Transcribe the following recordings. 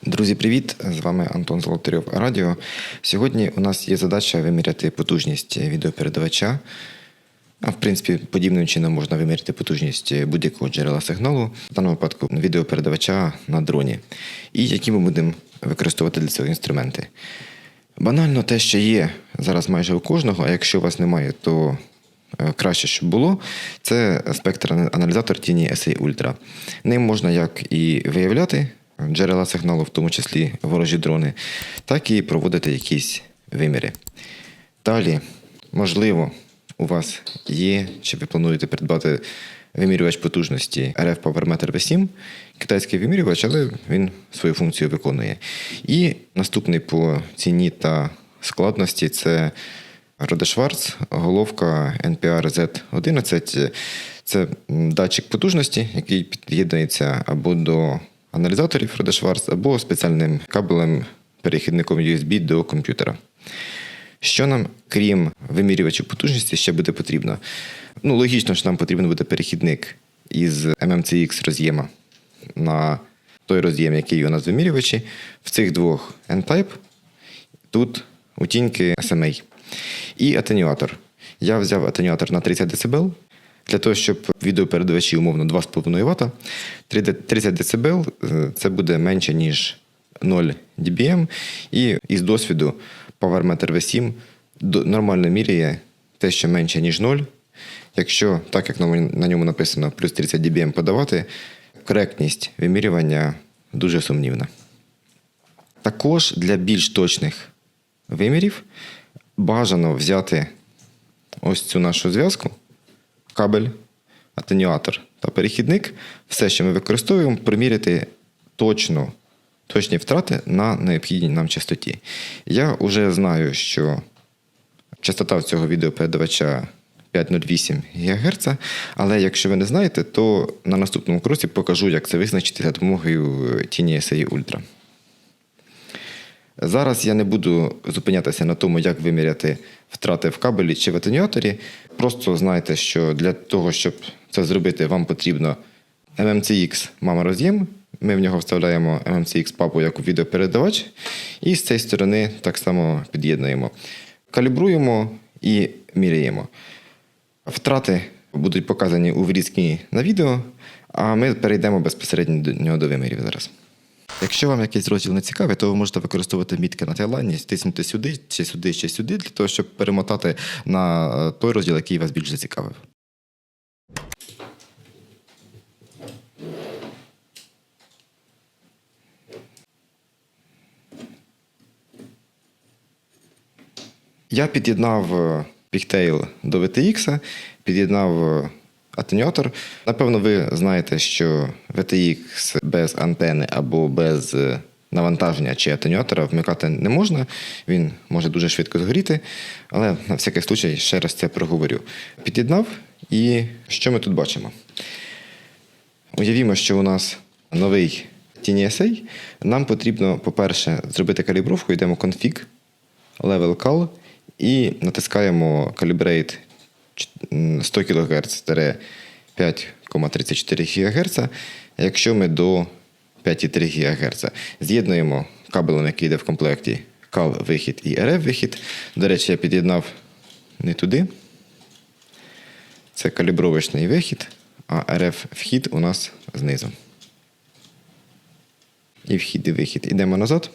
Друзі, привіт! З вами Антон Золотарьов Радіо. Сьогодні у нас є задача виміряти потужність відеопередавача. А в принципі, подібним чином можна виміряти потужність будь-якого джерела сигналу, в даному випадку відеопередавача на дроні. І які ми будемо використовувати для цього інструменти. Банально те, що є зараз майже у кожного, а якщо у вас немає, то е, краще, щоб було, це спектр-аналізатор тіні SA Ultra. Ним можна як і виявляти джерела сигналу, в тому числі ворожі дрони, так і проводити якісь виміри. Далі, можливо, у вас є, чи ви плануєте придбати вимірювач потужності RF PowerMeter V7, китайський вимірювач, але він свою функцію виконує. І наступний по ціні та складності це Роде Шварц, головка NPR Z11. Це датчик потужності, який під'єднується або до аналізаторів Роде Шварц, або спеціальним кабелем перехідником USB до комп'ютера. Що нам, крім вимірювачів потужності, ще буде потрібно? Ну, логічно, що нам потрібен буде перехідник із MMCX роз'єма на той роз'єм, який у нас вимірювачі. В цих двох N-Type тут утіньки SMA. І атенюатор. Я взяв атенюатор на 30 дБ. Для того, щоб відеопередавачі умовно 2,5 Вт, 30 дБ це буде менше, ніж 0 dBm. І із досвіду PowerMeter V7 нормально міряє те, що менше, ніж 0. Якщо, так як на ньому написано, плюс 30 dBm подавати, коректність вимірювання дуже сумнівна. Також для більш точних вимірів бажано взяти ось цю нашу зв'язку, кабель, атенюатор та перехідник, все, що ми використовуємо, приміряти точно, точні втрати на необхідній нам частоті. Я вже знаю, що частота в цього відеопередавача 508 ГГц, але якщо ви не знаєте, то на наступному курсі покажу, як це визначити за допомогою тіні SAE Ultra. Зараз я не буду зупинятися на тому, як виміряти втрати в кабелі чи в атенюаторі. Просто знайте, що для того, щоб це зробити, вам потрібно MMCX мама роз'єм. Ми в нього вставляємо MMCX папу як відеопередавач, і з цієї сторони так само під'єднуємо. Калібруємо і міряємо. Втрати будуть показані у врізці на відео, а ми перейдемо безпосередньо до нього до вимірів зараз. Якщо вам якийсь розділ не цікавий, то ви можете використовувати мітки на тайлайні, стиснути сюди, чи сюди, чи сюди, для того, щоб перемотати на е, той розділ, який вас більш зацікавив. Я під'єднав е, Pigtail до VTX, під'єднав атенюатор. Напевно, ви знаєте, що VTX без антени або без е, навантаження чи атенюатора вмикати не можна. Він може дуже швидко згоріти, але на всякий случай ще раз це проговорю. Під'єднав, і що ми тут бачимо? Уявімо, що у нас новий TNSA. Нам потрібно, по-перше, зробити калібровку, йдемо config, level call і натискаємо Calibrate 100 кГц 5,34 ГГц, якщо ми до 5,3 ГГц. З'єднуємо кабелем, який йде в комплекті CAL вихід і RF вихід. До речі, я під'єднав не туди. Це калібровочний вихід, а RF вхід у нас знизу. І вхід, і вихід. Ідемо назад.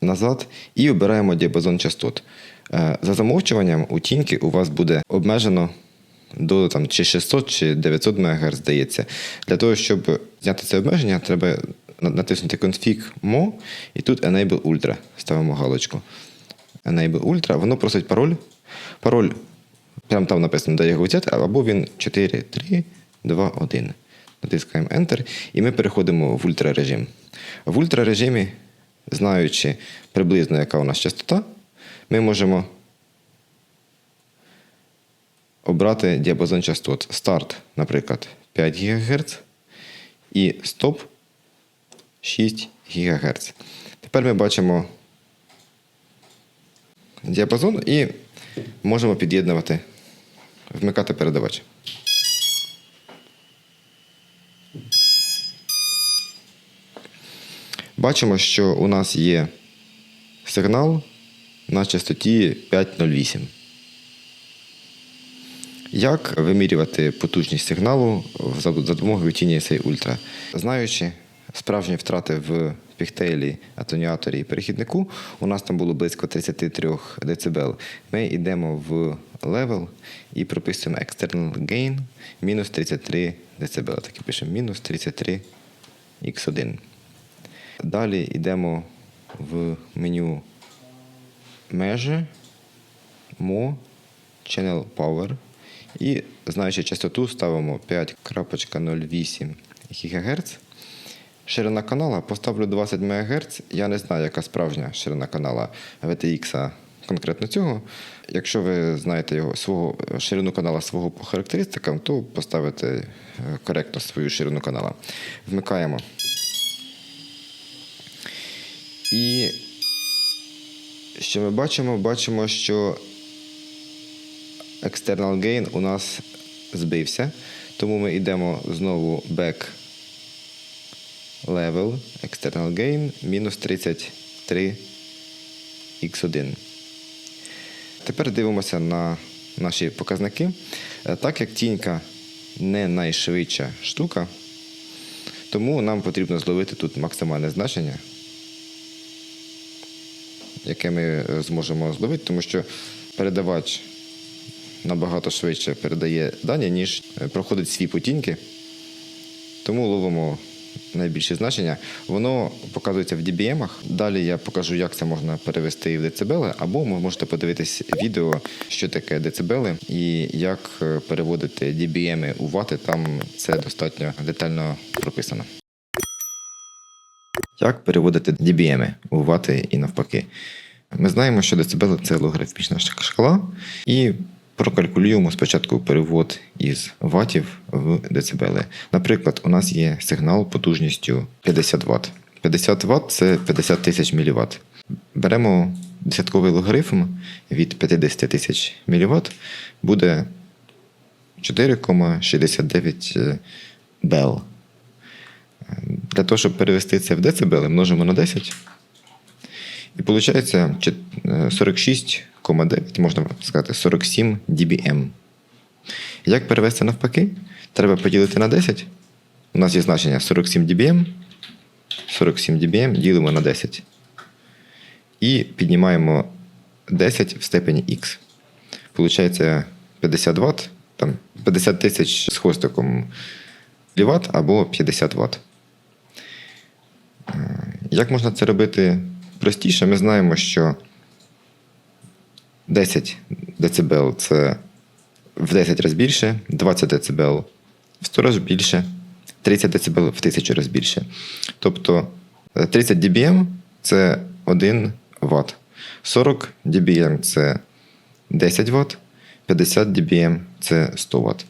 Назад і обираємо діапазон частот. Е, За замовчуванням у тіньки у вас буде обмежено до там, чи 600 чи 900 МГц, здається. Для того, щоб зняти це обмеження, треба натиснути config mo і тут Enable Ultra. Ставимо галочку. Enable Ultra, воно просить пароль. Пароль прямо там написано, де його взяти, або він 4, 3, 2, 1. Натискаємо Enter, і ми переходимо в ультрарежим. В ультрарежимі, знаючи приблизно, яка у нас частота, ми можемо обрати діапазон частот. Старт, наприклад, 5 ГГц і стоп 6 ГГц. Тепер ми бачимо діапазон і можемо під'єднувати, вмикати передавач. Бачимо, що у нас є сигнал на частоті 508. Як вимірювати потужність сигналу за допомогою TNSA Ultra? Знаючи справжні втрати в піхтейлі, атоніаторі і перехіднику, у нас там було близько 33 дБ. Ми йдемо в level і прописуємо external gain мінус 33 дБ. Так і пишемо мінус 33 x1. Далі йдемо в меню межі, Mo, Channel Power. І, знаючи частоту, ставимо 5.08 ГГц. Ширина канала поставлю 20 МГц. Я не знаю, яка справжня ширина канала VTX конкретно цього. Якщо ви знаєте його свого ширину канала свого по характеристикам, то поставите е, коректно свою ширину канала. Вмикаємо. І що ми бачимо? Бачимо, що external gain у нас збився. Тому ми йдемо знову back level, external gain, мінус 33 x1. Тепер дивимося на наші показники. Е, Так як тінька не найшвидша штука, тому нам потрібно зловити тут максимальне значення, яке ми е, зможемо зловити, тому що передавач набагато швидше передає дані, ніж е, проходить свій потіньки. Тому ловимо найбільші значення. Воно показується в dBm. Далі я покажу, як це можна перевести в децибели, або ви можете подивитись відео, що таке децибели, і як е, переводити dBm у вати. Там це достатньо детально прописано. Як переводити dBm у вати і навпаки? Ми знаємо, що децибели це логарифмічна шкала, і прокалькулюємо спочатку перевод із ватів в децибели. Наприклад, у нас є сигнал потужністю 50 Вт. 50 Вт це 50 тисяч мВт. Беремо десятковий логарифм від 50 тисяч мВт, буде 4,69 бел. Для того, щоб перевести це в децибели, множимо на 10. І виходить 46,9, можна сказати, 47 dBm. Як перевести навпаки? Треба поділити на 10. У нас є значення 47 dBm. 47 dBm ділимо на 10. І піднімаємо 10 в степені Х. Получається 50 Вт, там 50 тисяч з хвостиком Вт або 50 Вт. Як можна це робити простіше? Ми знаємо, що 10 дБ це в 10 разів більше, 20 дБ в 100 разів більше, 30 дБ в 1000 разів більше. Тобто е, 30 dBm це 1 Вт. 40 dBm це 10 Вт, 50 dBm це 100 Вт.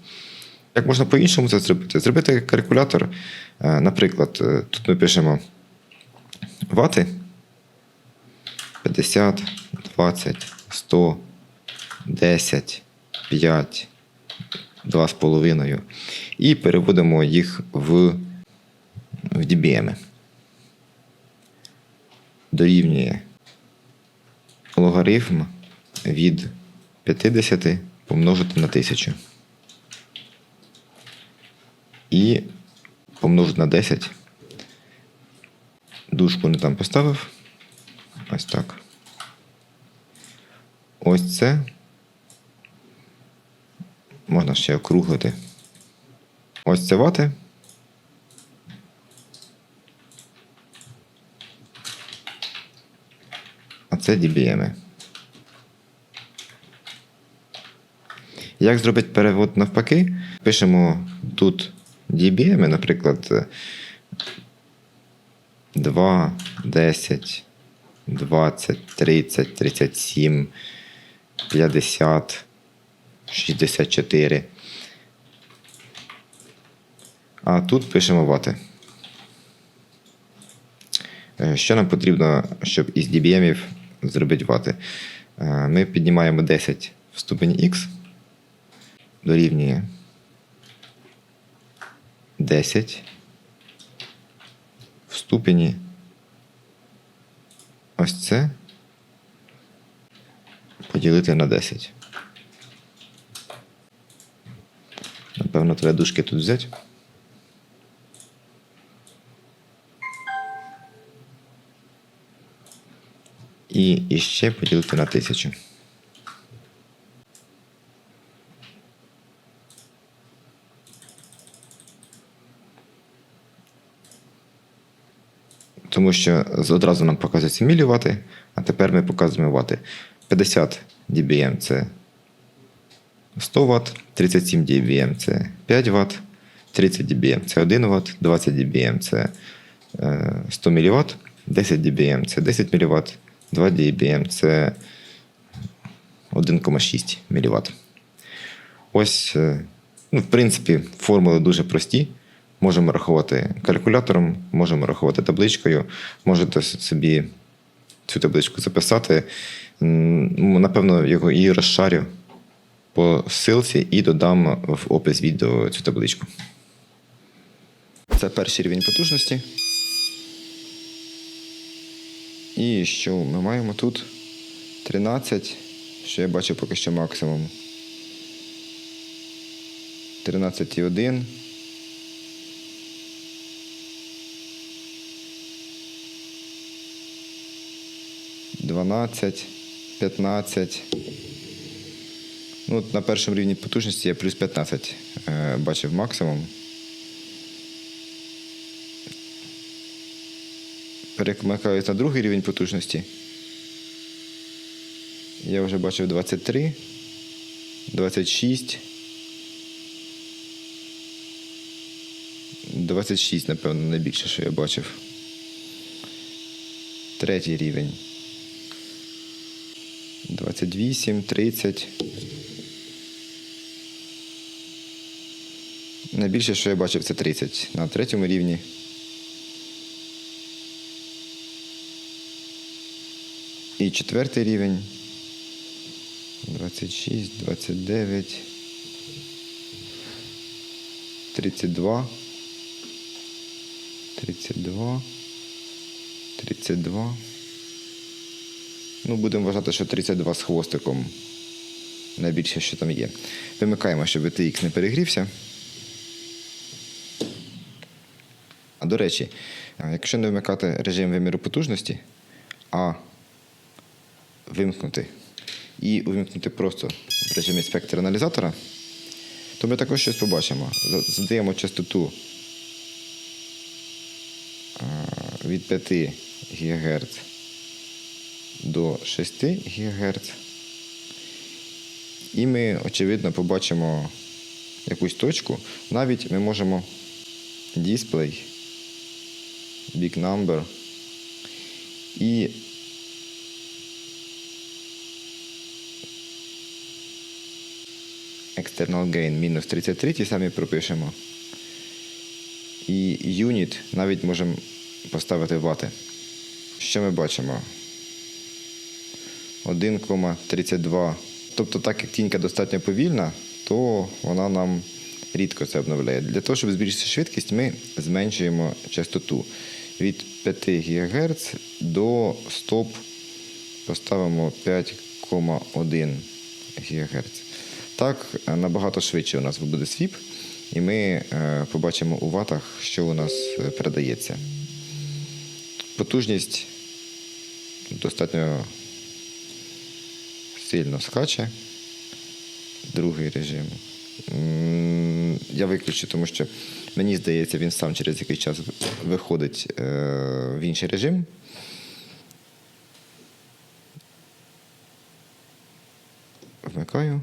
Як можна по-іншому це зробити? Зробити калькулятор. Е, Наприклад, е, тут ми пишемо вати 50, 20, 100, 10, 5, 2,5 і переводимо їх в, в dBm. Дорівнює логарифм від 50 помножити на 1000. І помножити на 10. Дужку не там поставив. Ось так. Ось це. Можна ще округлити. Ось це вати. А це DBM. Як зробити перевод навпаки? Пишемо тут DBM, наприклад, 2, 10, 20, 30, 37, 50, 64. А тут пишемо вати. Е, Що нам потрібно, щоб із dBm зробити вати? Е, Ми піднімаємо 10 в ступені Х, дорівнює 10 в ступені ось це поділити на 10. Напевно, треба дужки тут взяти. І іще поділити на 1000. Тому що одразу нам показується мілівати, а тепер ми показуємо вати. 50 dBm це 100 Вт, 37 dBm це 5 Вт, 30 dBm це 1 Вт, 20 dBm це е, 100 мВт, 10 dBm це 10 мВт, 2 dBm це 1,6 мВт. Ось, е, ну, в принципі, формули дуже прості. Можемо рахувати калькулятором, можемо рахувати табличкою. Можете собі цю табличку записати. Напевно, його і розшарю по ссылці і додам в опис відео цю табличку. Це перший рівень потужності. І що ми маємо тут? 13, що я бачу поки що максимум. 13,1. Дванадцять, п'ятнадцять. Ну, от на першому рівні потужності я плюс 15 е, бачив максимум. Перемикаюсь на другий рівень потужності. Я вже бачив 23, 26. 26, напевно, найбільше, що я бачив. Третій рівень. 28, 30. Найбільше, що я бачив, це 30 на третьому рівні. І четвертий рівень. 26, 29, 32, 32, 32. Ну, будемо вважати, що 32 з хвостиком. Найбільше, що там є. Вимикаємо, щоб VTX не перегрівся. А до речі, якщо не вимикати режим виміру потужності, а вимкнути і увімкнути просто в режимі спектр аналізатора, то ми також щось побачимо. Задаємо частоту від 5 ГГц до 6 ГГц. І ми, очевидно, побачимо якусь точку. Навіть ми можемо display, big number і external gain мінус 33, ті самі пропишемо. І unit навіть можемо поставити вати. Що ми бачимо? 1,32. Тобто, так як тінька достатньо повільна, то вона нам рідко це обновляє. Для того, щоб збільшити швидкість, ми зменшуємо частоту від 5 ГГц до стоп поставимо 5,1 ГГц. Так, е, набагато швидше у нас буде свіп, і ми е, побачимо у ватах, що у нас е, передається. Потужність достатньо сильно скаче. Другий режим. Я виключу, тому що мені здається, він сам через якийсь час виходить е, в інший режим. Вмикаю.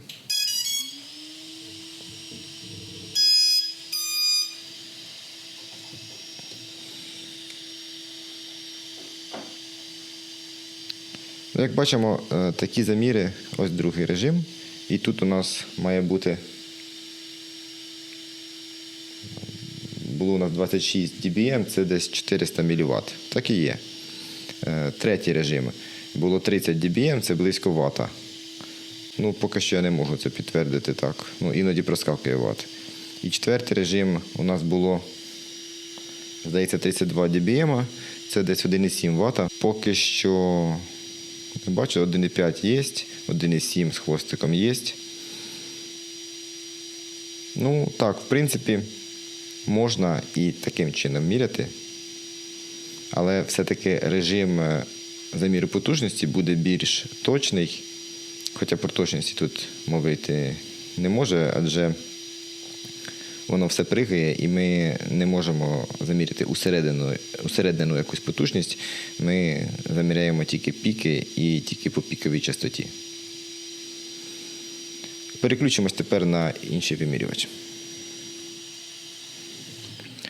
Ну, Як бачимо, е, такі заміри, ось другий режим. І тут у нас має бути. Було у нас 26 dBm, це десь 400 мВт. Так і є. Е, Третій режим. Було 30 dBm, це близько вата. Ну, поки що я не можу це підтвердити так. Ну, іноді проскакує ват. І четвертий режим у нас було здається, 32 dBm, це десь 1,7 Вт. Поки що бачу, 1,5 є, 1,7 з хвостиком є. Ну, так, в принципі, можна і таким чином міряти. Але все-таки режим е, заміру потужності буде більш точний. Хоча про точності тут мови йти не може, адже воно все пригає, і ми не можемо заміряти усередину, усередину якусь потужність. Ми заміряємо тільки піки і тільки по піковій частоті. Переключимось тепер на інший вимірювач.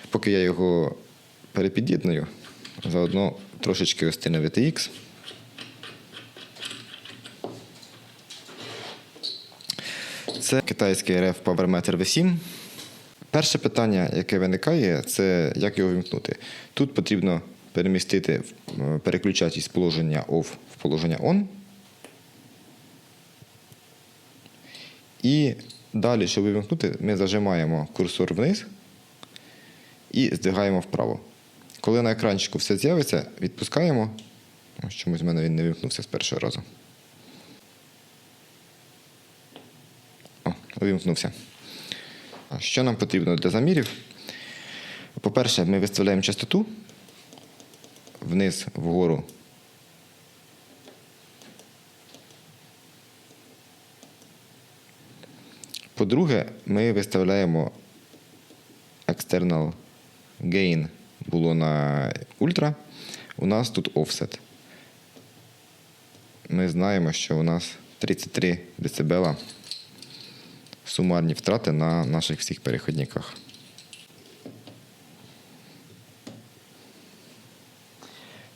Поки я його перепід'єдную, заодно трошечки остине VTX. Це китайський RF PowerMeter V7. Перше питання, яке виникає, це як його вимкнути. Тут потрібно перемістити е, переключач із положення OFF в положення ON. І далі, щоб вимкнути, ми зажимаємо курсор вниз і здвигаємо вправо. Коли на екранчику все з'явиться, відпускаємо. Чомусь в мене він не вимкнувся з першого разу. О, вимкнувся. Що нам потрібно для замірів? По-перше, ми виставляємо частоту вниз, вгору. По-друге, ми виставляємо external gain було на ультра. У нас тут offset. Ми знаємо, що у нас 33 дБ сумарні втрати на наших всіх переходниках.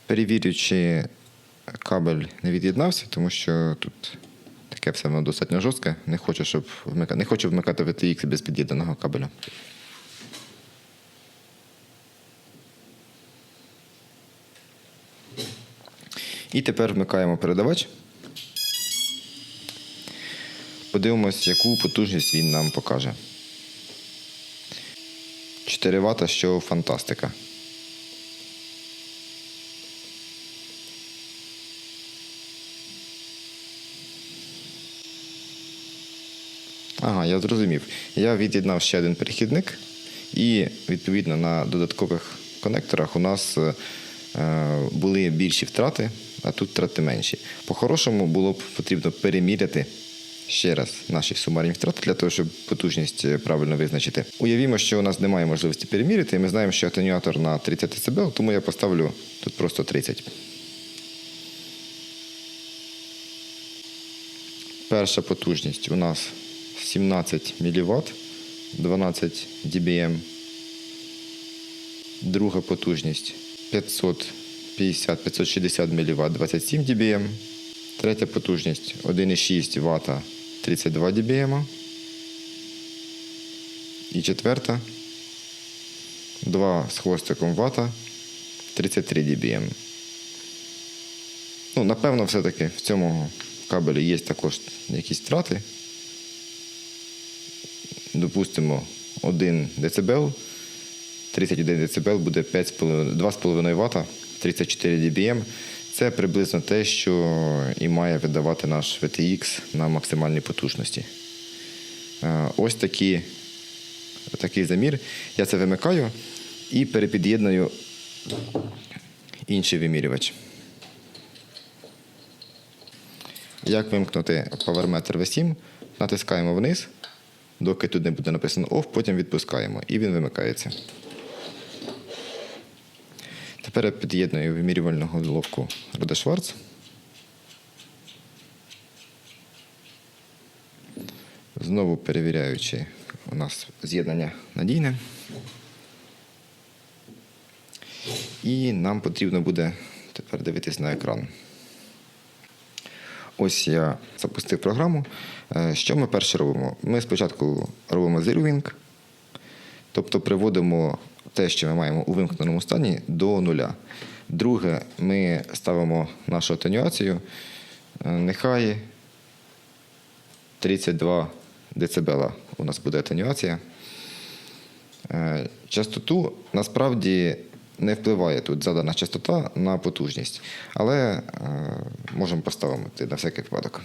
Перевірю, чи кабель не від'єднався, тому що тут таке все воно достатньо жорстке. Не хочу, щоб вмика... не хочу вмикати VTX без під'єднаного кабеля. І тепер вмикаємо передавач. Подивимось, яку потужність він нам покаже. 4 Вт, що фантастика. Ага, я зрозумів. Я від'єднав ще один перехідник, і відповідно на додаткових конекторах у нас е, були більші втрати, а тут втрати менші. По-хорошому було б потрібно переміряти ще раз наші сумарні втрати для того, щоб потужність е, правильно визначити. Уявімо, що у нас немає можливості переміряти, і ми знаємо, що атенюатор на 30 дБ, тому я поставлю тут просто 30. Перша потужність у нас 17 мВт, 12 dBm. Друга потужність 550-560 мВт, 27 dBm. Третя потужність 1,6 Вт, 32 dBm. І четверта 2 з хвостиком Вт, 33 dBm. Ну, напевно, все-таки в цьому кабелі є також якісь втрати. Допустимо, 1 дБ, 31 дБ буде 2,5 Вт, 34 dBm. Це приблизно те, що і має видавати наш VTX на максимальній потужності. Е, Ось такі, такий замір. Я це вимикаю і перепід'єдную інший вимірювач. Як вимкнути PowerMeter V7? Натискаємо вниз, доки тут не буде написано OFF, потім відпускаємо і він вимикається. Тепер я під'єдную вимірювальну головку Роде Шварц. Знову перевіряючи, у нас з'єднання надійне. І нам потрібно буде тепер дивитись на екран. Ось я запустив програму. Е, Що ми перше робимо? Ми спочатку робимо zeroing, тобто приводимо те, що ми маємо у вимкненому стані, до нуля. Друге, ми ставимо нашу атенюацію. Е, Нехай 32 дБ у нас буде атенюація. Е, Частоту насправді не впливає тут задана частота на потужність, але е, можемо поставити на всякий випадок.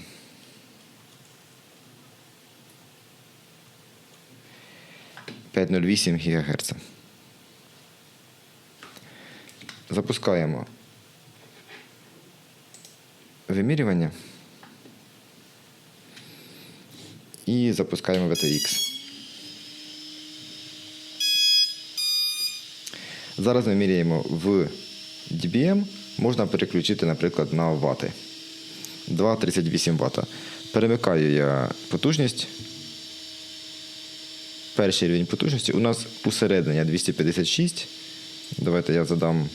«508 ГГц. Запускаємо вимірювання і запускаємо VTX. Зараз ми міряємо в dBm, можна переключити, наприклад, на вати. 2,38 Вт. Перемикаю я потужність. Перший рівень потужності у нас усереднення 256. Давайте я задам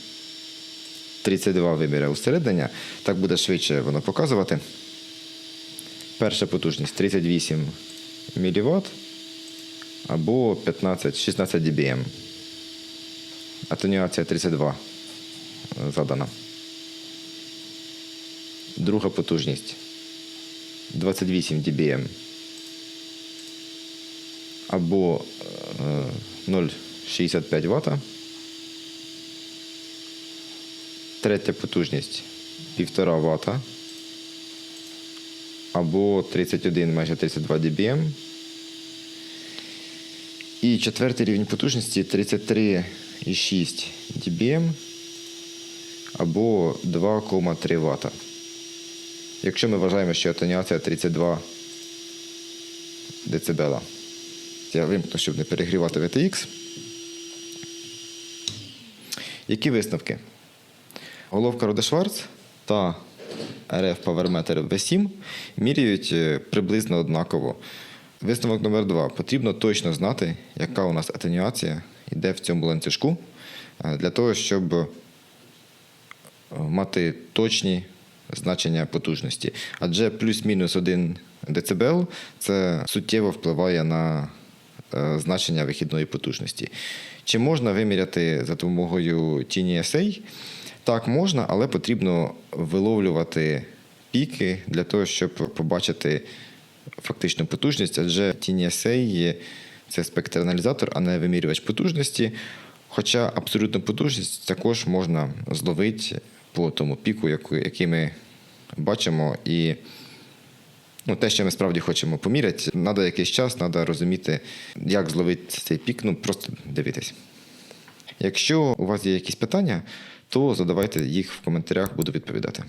32 виміри усереднення. Так буде швидше воно показувати. Перша потужність 38 мВт або 15-16 dBm. Атенюація 32 задана. Друга потужність 28 dBm або е, 0,65 Вт. Третя потужність 1,5 Вт або 31 майже 32 dBm. І четвертий рівень потужності 33,6 dBm або 2,3 Вт. Якщо ми вважаємо, що атонюація 32 дБ. Я вимкну, щоб не перегрівати VTX. Які висновки? Головка Роде Шварц та RF PowerMeter V7 міряють е, приблизно однаково. Висновок номер 2 Потрібно точно знати, яка у нас атенюація йде в цьому ланцюжку, е, для того, щоб е, мати точні значення потужності. Адже плюс-мінус 1 дБ це суттєво впливає на значення вихідної потужності. Чи можна виміряти за допомогою TNSA? Так, можна, але потрібно виловлювати піки для того, щоб побачити фактичну потужність, адже TNSA є це спектраналізатор, а не вимірювач потужності. Хоча абсолютну потужність також можна зловити по тому піку, який ми бачимо. І ну, те, що ми справді хочемо поміряти, треба якийсь час, треба розуміти, як зловити цей пік, ну просто дивитись. Якщо у вас є якісь питання, то задавайте їх в коментарях, буду відповідати.